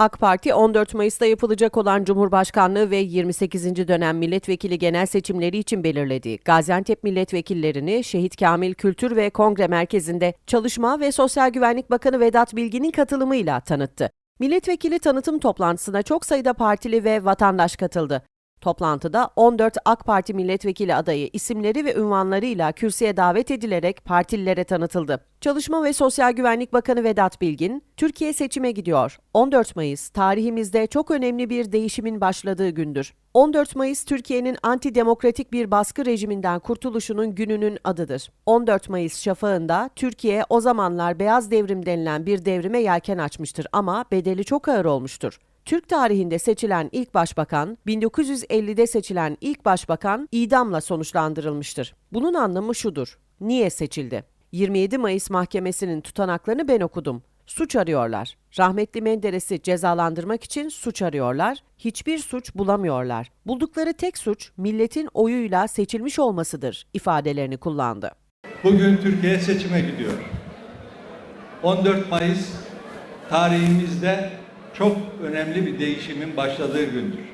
AK Parti 14 Mayıs'ta yapılacak olan Cumhurbaşkanlığı ve 28. dönem milletvekili genel seçimleri için belirlediği Gaziantep milletvekillerini Şehit Kamil Kültür ve Kongre Merkezi'nde Çalışma ve Sosyal Güvenlik Bakanı Vedat Bilgin'in katılımıyla tanıttı. Milletvekili tanıtım toplantısına çok sayıda partili ve vatandaş katıldı. Toplantıda 14 AK Parti milletvekili adayı isimleri ve ünvanlarıyla kürsüye davet edilerek partililere tanıtıldı. Çalışma ve Sosyal Güvenlik Bakanı Vedat Bilgin, Türkiye seçime gidiyor. 14 Mayıs tarihimizde çok önemli bir değişimin başladığı gündür. 14 Mayıs Türkiye'nin antidemokratik bir baskı rejiminden kurtuluşunun gününün adıdır. 14 Mayıs şafağında Türkiye o zamanlar beyaz devrim denilen bir devrime yelken açmıştır ama bedeli çok ağır olmuştur. Türk tarihinde seçilen ilk başbakan, 1950'de seçilen ilk başbakan idamla sonuçlandırılmıştır. Bunun anlamı şudur. Niye seçildi? 27 Mayıs Mahkemesi'nin tutanaklarını ben okudum. Suç arıyorlar. Rahmetli Menderes'i cezalandırmak için suç arıyorlar. Hiçbir suç bulamıyorlar. Buldukları tek suç milletin oyuyla seçilmiş olmasıdır ifadelerini kullandı. Bugün Türkiye seçime gidiyor. 14 Mayıs tarihimizde çok önemli bir değişimin başladığı gündür.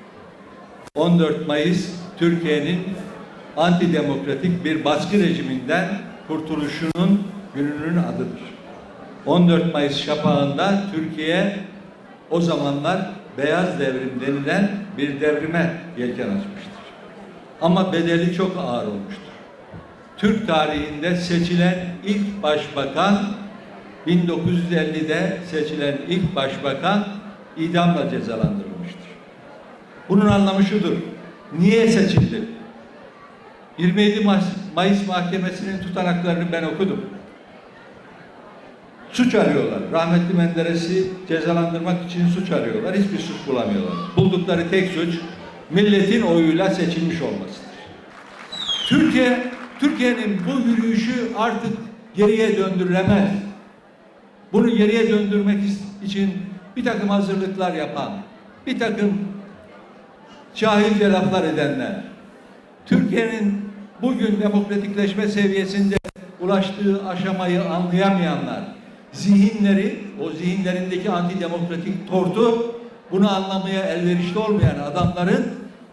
14 Mayıs Türkiye'nin antidemokratik bir baskı rejiminden kurtuluşunun gününün adıdır. 14 Mayıs şafağında Türkiye o zamanlar beyaz devrim denilen bir devrime yelken açmıştır. Ama bedeli çok ağır olmuştur. Türk tarihinde seçilen ilk başbakan 1950'de seçilen ilk başbakan idamla cezalandırılmıştır. Bunun anlamı şudur. Niye seçildi? 27 Mayıs, Mahkemesi'nin tutanaklarını ben okudum. Suç arıyorlar. Rahmetli Menderes'i cezalandırmak için suç arıyorlar. Hiçbir suç bulamıyorlar. Buldukları tek suç milletin oyuyla seçilmiş olmasıdır. Türkiye, Türkiye'nin bu yürüyüşü artık geriye döndürülemez. Bunu geriye döndürmek için bir takım hazırlıklar yapan, bir takım cahilce laflar edenler, Türkiye'nin bugün demokratikleşme seviyesinde ulaştığı aşamayı anlayamayanlar, zihinleri, o zihinlerindeki antidemokratik tortu bunu anlamaya elverişli olmayan adamların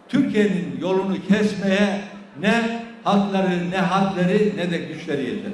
Türkiye'nin yolunu kesmeye ne hakları ne hadleri ne de güçleri yeter.